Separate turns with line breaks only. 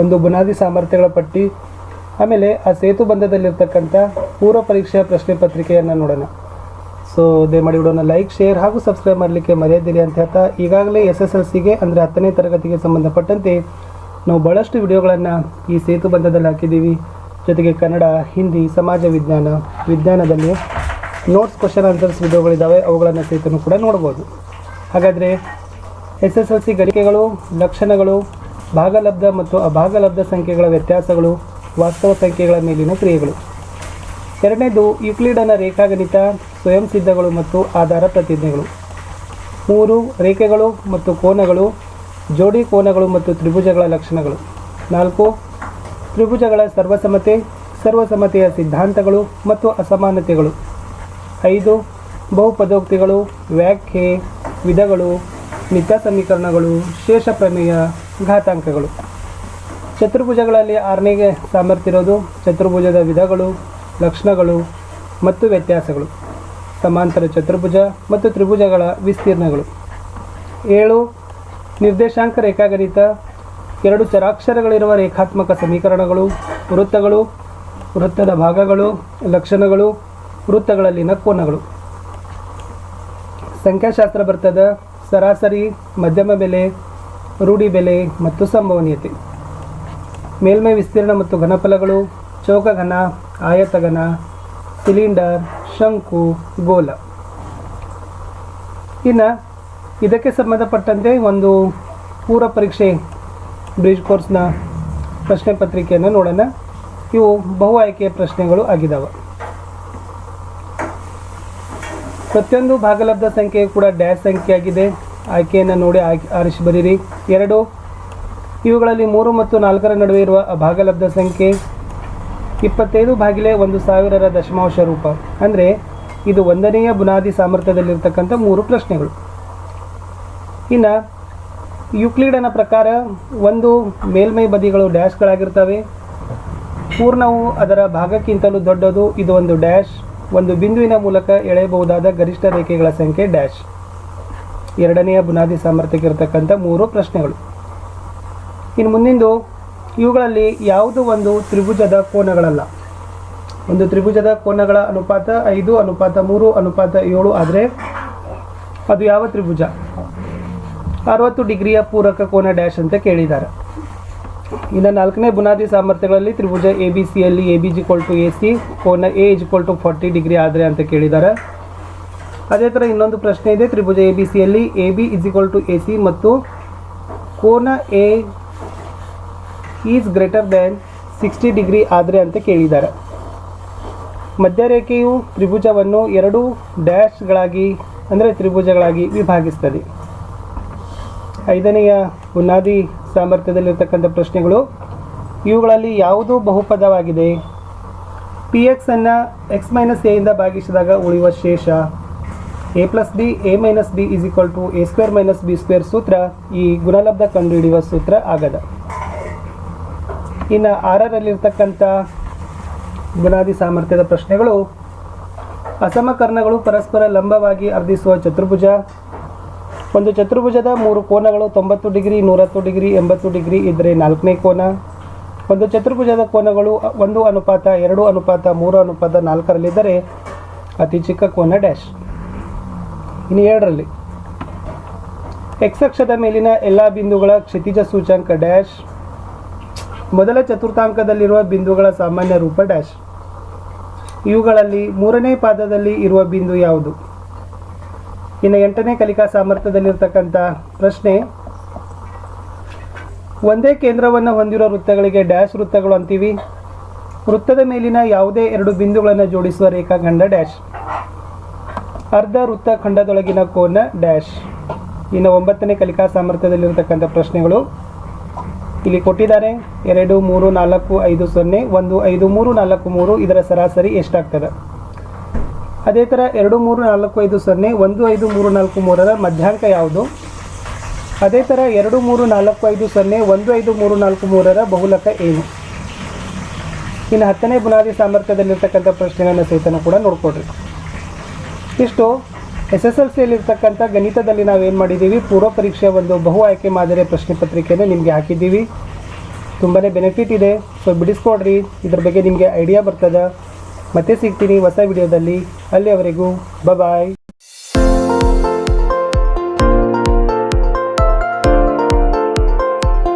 ಒಂದು ಬುನಾದಿ ಸಾಮರ್ಥ್ಯಗಳ ಪಟ್ಟಿ, ಆಮೇಲೆ ಆ ಸೇತು ಬಂಧದಲ್ಲಿರ್ತಕ್ಕಂಥ ಪೂರ್ವ ಪರೀಕ್ಷೆಯ ಪ್ರಶ್ನೆ ಪತ್ರಿಕೆಯನ್ನು ನೋಡೋಣ. ಸೊ ದಯಮಾಡಿ ವಿಡಿಯೋನ ಲೈಕ್ ಶೇರ್ ಹಾಗೂ ಸಬ್ಸ್ಕ್ರೈಬ್ ಮಾಡಲಿಕ್ಕೆ ಮರೆಯದಿರಿ ಅಂತ ಹೇಳ್ತಾ, ಈಗಾಗಲೇ ಎಸ್ ಎಸ್ ಎಲ್ ಸಿಗೆ ಅಂದರೆ ಹತ್ತನೇ ತರಗತಿಗೆ ಸಂಬಂಧಪಟ್ಟಂತೆ ನಾವು ಭಾಳಷ್ಟು ವಿಡಿಯೋಗಳನ್ನು ಈ ಸೇತು ಬಂಧದಲ್ಲಿ ಹಾಕಿದ್ದೀವಿ. ಜೊತೆಗೆ ಕನ್ನಡ, ಹಿಂದಿ, ಸಮಾಜ ವಿಜ್ಞಾನ, ವಿಜ್ಞಾನದಲ್ಲಿ ನೋಟ್ಸ್ ಕ್ವಶನ್ ಆನ್ಸರ್ಸ್ ವಿಡಿಯೋಗಳಿದ್ದಾವೆ ಅವುಗಳನ್ನು ಸಹಿತನೂ ಕೂಡ ನೋಡ್ಬೋದು. ಹಾಗಾದರೆ ಎಸ್ ಎಸ್ ಎಲ್ ಸಿ ಗಳಿಕೆಗಳು, ಲಕ್ಷಣಗಳು ಭಾಗಲಬ್ಧ ಮತ್ತು ಅಭಾಗಲಬ್ಧ ಸಂಖ್ಯೆಗಳ ವ್ಯತ್ಯಾಸಗಳು ವಾಸ್ತವ ಸಂಖ್ಯೆಗಳ ಮೇಲಿನ ಕ್ರಿಯೆಗಳು. ಎರಡನೇದು, ಯುಕ್ಲಿಡನ ರೇಖಾಗಣಿತ ಸ್ವಯಂ ಸಿದ್ಧಗಳು ಮತ್ತು ಆಧಾರ ಪ್ರತಿಜ್ಞೆಗಳು. ಮೂರು, ರೇಖೆಗಳು ಮತ್ತು ಕೋನಗಳು, ಜೋಡಿ ಕೋನಗಳು ಮತ್ತು ತ್ರಿಭುಜಗಳ ಲಕ್ಷಣಗಳು. ನಾಲ್ಕು, ತ್ರಿಭುಜಗಳ ಸರ್ವಸಮತೆ, ಸರ್ವಸಮತೆಯ ಸಿದ್ಧಾಂತಗಳು ಮತ್ತು ಅಸಮಾನತೆಗಳು. ಐದು, ಬಹುಪದೋಕ್ತಿಗಳು, ವ್ಯಾಖ್ಯೆ, ವಿಧಗಳು ನಿತ್ಯ ಸಮೀಕರಣಗಳು, ಶೇಷ ಪ್ರಮೇಯ ಘಾತಾಂಕಗಳು. ಚತುರ್ಭುಜಗಳಲ್ಲಿ ಸಾಮರ್ಥ್ಯ ಇರೋದು ಚತುರ್ಭುಜದ ವಿಧಗಳು, ಲಕ್ಷಣಗಳು ಮತ್ತು ವ್ಯತ್ಯಾಸಗಳು. ಸಮಾಂತರ ಚತುರ್ಭುಜ ಮತ್ತು ತ್ರಿಭುಜಗಳ ವಿಸ್ತೀರ್ಣಗಳು. ಏಳು, ನಿರ್ದೇಶಾಂಕ ರೇಖಾಗಣಿತ. ಎರಡು ಚರಾಕ್ಷರಗಳಿರುವ ರೇಖಾತ್ಮಕ ಸಮೀಕರಣಗಳು, ವೃತ್ತಗಳು, ವೃತ್ತದ ಭಾಗಗಳು, ಲಕ್ಷಣಗಳು, ವೃತ್ತಗಳಲ್ಲಿನ ಕೋನಗಳು. ಸಂಖ್ಯಾಶಾಸ್ತ್ರ ಬರ್ತದ ಸರಾಸರಿ, ಮಧ್ಯಮ ಬೆಲೆ ರೂಢಿ ಬೆಲೆ ಮತ್ತು ಸಂಭವನೀಯತೆ. ಮೇಲ್ಮೈ ವಿಸ್ತೀರ್ಣ ಮತ್ತು ಘನಫಲಗಳು, ಚೌಕಘನ, ಆಯತಘನ, ಸಿಲಿಂಡರ್, ಶಂಕು ಗೋಲ ಇನ್ನು ಇದಕ್ಕೆ ಸಂಬಂಧಪಟ್ಟಂತೆ ಒಂದು ಪೂರ್ವ ಪರೀಕ್ಷೆ ಬ್ರಿಡ್ಜ್ ಕೋರ್ಸ್ನ ಪ್ರಶ್ನೆ ಪತ್ರಿಕೆಯನ್ನು ನೋಡೋಣ. ಇವು ಬಹು ಆಯ್ಕೆಯ ಪ್ರಶ್ನೆಗಳು ಆಗಿದ್ದಾವೆ ಪ್ರತಿಯೊಂದು ಭಾಗಲಬ್ಧ ಸಂಖ್ಯೆ ಕೂಡ ಡ್ಯಾಶ್ ಸಂಖ್ಯೆ ಆಗಿದೆ ಆಯ್ಕೆಯನ್ನು ನೋಡಿ ಆಯ್ಕೆ ಆರಿಸಿ ಬರೀರಿ. ಎರಡು, ಇವುಗಳಲ್ಲಿ ಮೂರು ಮತ್ತು ನಾಲ್ಕರ ನಡುವೆ ಇರುವ ಭಾಗಲಬ್ಧ ಸಂಖ್ಯೆ ಇಪ್ಪತ್ತೈದು ಬಾಗಿಲೆ ಒಂದು ಸಾವಿರರ ದಶಮಾಂಶ ರೂಪ. ಅಂದರೆ ಇದು ಒಂದನೆಯ ಬುನಾದಿ ಸಾಮರ್ಥ್ಯದಲ್ಲಿರ್ತಕ್ಕಂಥ ಮೂರು ಪ್ರಶ್ನೆಗಳು. ಇನ್ನು, ಯುಕ್ಲಿಡನ ಪ್ರಕಾರ ಒಂದು ಮೇಲ್ಮೈ ಬದಿಗಳು ಡ್ಯಾಶ್ಗಳಾಗಿರ್ತವೆ. ಪೂರ್ಣವು ಅದರ ಭಾಗಕ್ಕಿಂತಲೂ ದೊಡ್ಡದು. ಇದು ಒಂದು ಡ್ಯಾಶ್. ಒಂದು ಬಿಂದುವಿನ ಮೂಲಕ ಎಳೆಯಬಹುದಾದ ಗರಿಷ್ಠ ರೇಖೆಗಳ ಸಂಖ್ಯೆ ಡ್ಯಾಶ್. ಎರಡನೆಯ ಬುನಾದಿ ಸಾಮರ್ಥ್ಯಕ್ಕೆ ಇರತಕ್ಕಂಥ ಮೂರು ಪ್ರಶ್ನೆಗಳು. ಇನ್ನು ಮುಂದಿಂದು, ಇವುಗಳಲ್ಲಿ ಯಾವುದು ಒಂದು ತ್ರಿಭುಜದ ಕೋನಗಳಲ್ಲ? ಒಂದು ತ್ರಿಭುಜದ ಕೋನಗಳ ಅನುಪಾತ ಐದು, ಅನುಪಾತ ಮೂರು, ಅನುಪಾತ ಏಳು ಆದರೆ ಅದು ಯಾವ ತ್ರಿಭುಜ? ಅರವತ್ತು ಡಿಗ್ರಿಯ ಪೂರಕ ಕೋನ ಡ್ಯಾಶ್ ಅಂತ ಕೇಳಿದ್ದಾರೆ. ಇನ್ನು ನಾಲ್ಕನೇ ಬುನಾದಿ ಸಾಮರ್ಥ್ಯಗಳಲ್ಲಿ ತ್ರಿಭುಜ ಎ ಬಿ ಸಿಯಲ್ಲಿ A B is equal to A C ಕೋನ A is equal to forty degree ಆದರೆ ಅಂತ ಕೇಳಿದ್ದಾರೆ. ಅದೇ ಥರ ಇನ್ನೊಂದು ಪ್ರಶ್ನೆ ಇದೆ. ತ್ರಿಭುಜ ಎ ಬಿ ಸಿಯಲ್ಲಿ A B is equal to A C ಮತ್ತು ಕೋನ A is greater than sixty degree ಆದರೆ ಅಂತ ಕೇಳಿದ್ದಾರೆ. ಮಧ್ಯರೇಖೆಯು ತ್ರಿಭುಜವನ್ನು ಎರಡು ಡ್ಯಾಶ್ಗಳಾಗಿ ಅಂದರೆ ತ್ರಿಭುಜಗಳಾಗಿ ವಿಭಾಗಿಸ್ತದೆ. ಐದನೆಯ ಬುನಾದಿ ಸಾಮರ್ಥ್ಯದಲ್ಲಿರ್ತಕ್ಕಂಥ ಪ್ರಶ್ನೆಗಳು, ಇವುಗಳಲ್ಲಿ ಯಾವುದು ಬಹುಪದವಾಗಿದೆ? ಪಿ ಎಕ್ಸನ್ನು ಎಕ್ಸ್ ಮೈನಸ್ ಎಯಿಂದ ಭಾಗಿಸಿದಾಗ ಉಳಿಯುವ ಶೇಷ? A plus B A minus B is equal to A square minus B square ಸೂತ್ರ ಈ ಗುಣಲಬ್ಧ ಕಂಡುಹಿಡಿಯುವ ಸೂತ್ರ ಆಗದ. ಇನ್ನು ಆರರಲ್ಲಿರ್ತಕ್ಕಂಥ ಗುಣಾದಿ ಸಾಮರ್ಥ್ಯದ ಪ್ರಶ್ನೆಗಳು. ಅಸಮಕರ್ಣಗಳು ಪರಸ್ಪರ ಲಂಬವಾಗಿ ಅರ್ಧಿಸುವ ಚತುರ್ಭುಜ. ಒಂದು ಚತುರ್ಭುಜದ ಮೂರು ಕೋನಗಳು ತೊಂಬತ್ತು ಡಿಗ್ರಿ, ನೂರತ್ತು ಡಿಗ್ರಿ, ಎಂಬತ್ತು ಡಿಗ್ರಿ ಇದ್ದರೆ ನಾಲ್ಕನೇ ಕೋನ. ಒಂದು ಚತುರ್ಭುಜದ ಕೋನಗಳು ಒಂದು ಅನುಪಾತ, ಎರಡು ಅನುಪಾತ, ಮೂರು ಅನುಪಾತ ನಾಲ್ಕರಲ್ಲಿದ್ದರೆ ಅತಿ ಚಿಕ್ಕ ಕೋನ ಡ್ಯಾಶ್. ಇನ್ನು ಎರಡರಲ್ಲಿ. ಎಕ್ಸ್ ಅಕ್ಷದ ಮೇಲಿನ ಎಲ್ಲ ಬಿಂದುಗಳ ಕ್ಷಿತಿಜ ಸೂಚ್ಯಾಂಕ ಡ್ಯಾಶ್ ಮೊದಲ ಚತುರ್ಥಾಂಕದಲ್ಲಿರುವ ಬಿಂದುಗಳ ಸಾಮಾನ್ಯ ರೂಪ ಡ್ಯಾಶ್ ಇವುಗಳಲ್ಲಿ ಮೂರನೇ ಪಾದದಲ್ಲಿ ಇರುವ ಬಿಂದು ಯಾವುದು? ಇನ್ನು ಎಂಟನೇ ಕಲಿಕಾ ಸಾಮರ್ಥ್ಯದಲ್ಲಿರ್ತಕ್ಕಂಥ ಪ್ರಶ್ನೆ. ಒಂದೇ ಕೇಂದ್ರವನ್ನು ಹೊಂದಿರೋ ವೃತ್ತಗಳಿಗೆ ಡ್ಯಾಶ್ ವೃತ್ತಗಳು ಅಂತೀವಿ. ವೃತ್ತದ ಮೇಲಿನ ಯಾವುದೇ ಎರಡು ಬಿಂದುಗಳನ್ನು ಜೋಡಿಸುವ ರೇಖಾಖಂಡ ಡ್ಯಾಶ್ ಅರ್ಧ ವೃತ್ತಖಂಡದೊಳಗಿನ ಕೋನ ಡ್ಯಾಶ್. ಇನ್ನು ಒಂಬತ್ತನೇ ಕಲಿಕಾ ಸಾಮರ್ಥ್ಯದಲ್ಲಿರತಕ್ಕಂಥ ಪ್ರಶ್ನೆಗಳು. ಇಲ್ಲಿ ಕೊಟ್ಟಿದ್ದಾರೆ ಎರಡು, ಮೂರು, ನಾಲ್ಕು, ಐದು, ಸೊನ್ನೆ, ಒಂದು, ಐದು, ಮೂರು, ನಾಲ್ಕು, ಮೂರು ಇದರ ಸರಾಸರಿ ಎಷ್ಟಾಗ್ತದೆ? ಅದೇ ಥರ ಎರಡು, ಮೂರು, ನಾಲ್ಕು, ಐದು, ಸೊನ್ನೆ, ಒಂದು, ಐದು, ಮೂರು, ನಾಲ್ಕು, ಮೂರರ ಮಧ್ಯಾಂಕ ಯಾವುದು? ಅದೇ ಥರ ಎರಡು, ಮೂರು, ನಾಲ್ಕು, ಐದು, ಸೊನ್ನೆ, ಒಂದು, ಐದು, ಮೂರು, ನಾಲ್ಕು, ಮೂರರ ಬಹುಲಕ ಏನು? ಇನ್ನು ಹತ್ತನೇ ಬುನಾದಿ ಸಾಮರ್ಥ್ಯದಲ್ಲಿರ್ತಕ್ಕಂಥ ಪ್ರಶ್ನೆಗಳನ್ನು ಸಹಿತನೂ ಕೂಡ ನೋಡ್ಕೊಡ್ರಿ ಇಷ್ಟು ಎಸ್ ಎಸ್ ಎಲ್ ಸಿಯಲ್ಲಿರ್ತಕ್ಕಂಥ ಗಣಿತದಲ್ಲಿ ನಾವೇನು ಮಾಡಿದ್ದೀವಿ? ಪೂರ್ವ ಪರೀಕ್ಷೆಯ ಒಂದು ಬಹು ಆಯ್ಕೆ ಮಾದರಿಯ ಪ್ರಶ್ನೆ ಪತ್ರಿಕೆಯನ್ನು ನಿಮಗೆ ಹಾಕಿದ್ದೀವಿ. ತುಂಬಾ ಬೆನಿಫಿಟ್ ಇದೆ. ಸೊ ಬಿಡಿಸ್ಕೊಡ್ರಿ. ಇದ್ರ ಬಗ್ಗೆ ನಿಮಗೆ ಐಡಿಯಾ ಬರ್ತದೆ. ಮತ್ತೆ ಸಿಗ್ತೀನಿ ಹೊಸ ವಿಡಿಯೋದಲ್ಲಿ. ಅಲ್ಲಿಯವರೆಗೂ ಬಾಯ್